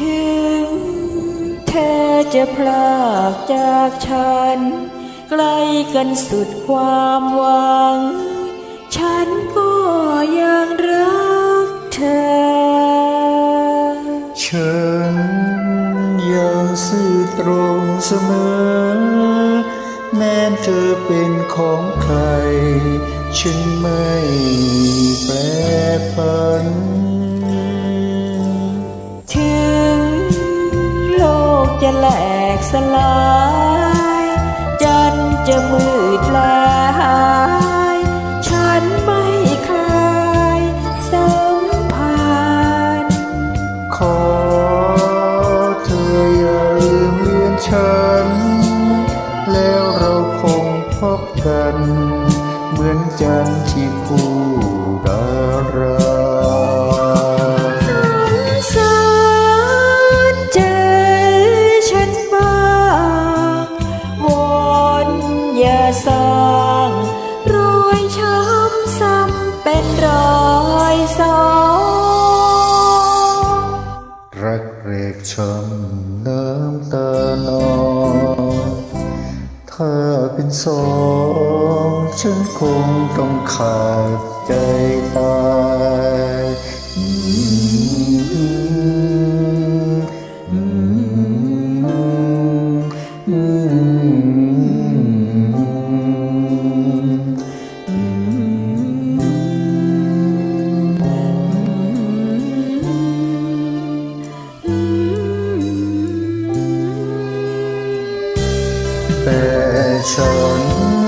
ถึงเธอจะพลากจากฉันไกล้กันสุดความหวัง ฉันก็ยังรักเธอ ฉันยังซื่อตรงเสมอ แม้เธอเป็นของใคร ฉันไม่ สลาย จันจะมืดแลาหาย ฉันไม่คลายสัมพันธ์ขอเธออย่าลืมเลือนฉัน แล้วเราคงพบกัน เหมือนจันทร์ที่คู่ดารา เป็นสองฉันคงต้องขาดใจตายแต่ ฉัน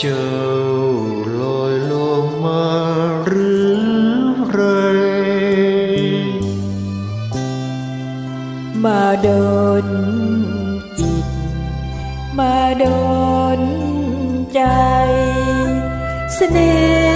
เจ้าลอยลงมาหรือไร มาโดนจิต มาโดนใจเสน่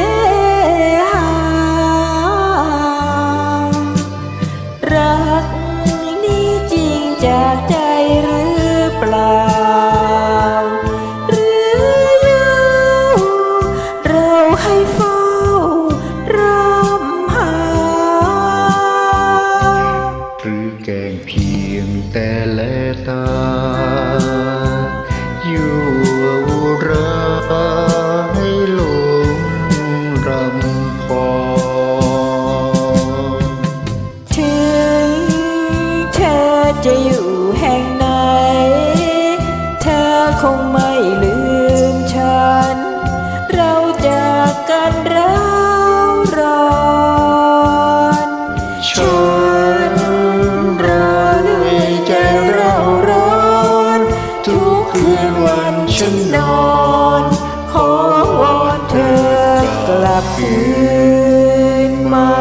กงเพียงแต่แลตา อยู่อุราให้ลงรำพอ ถึงเธอจะอยู่แห่งไหน เธอคงไม่ลืม บคืนมา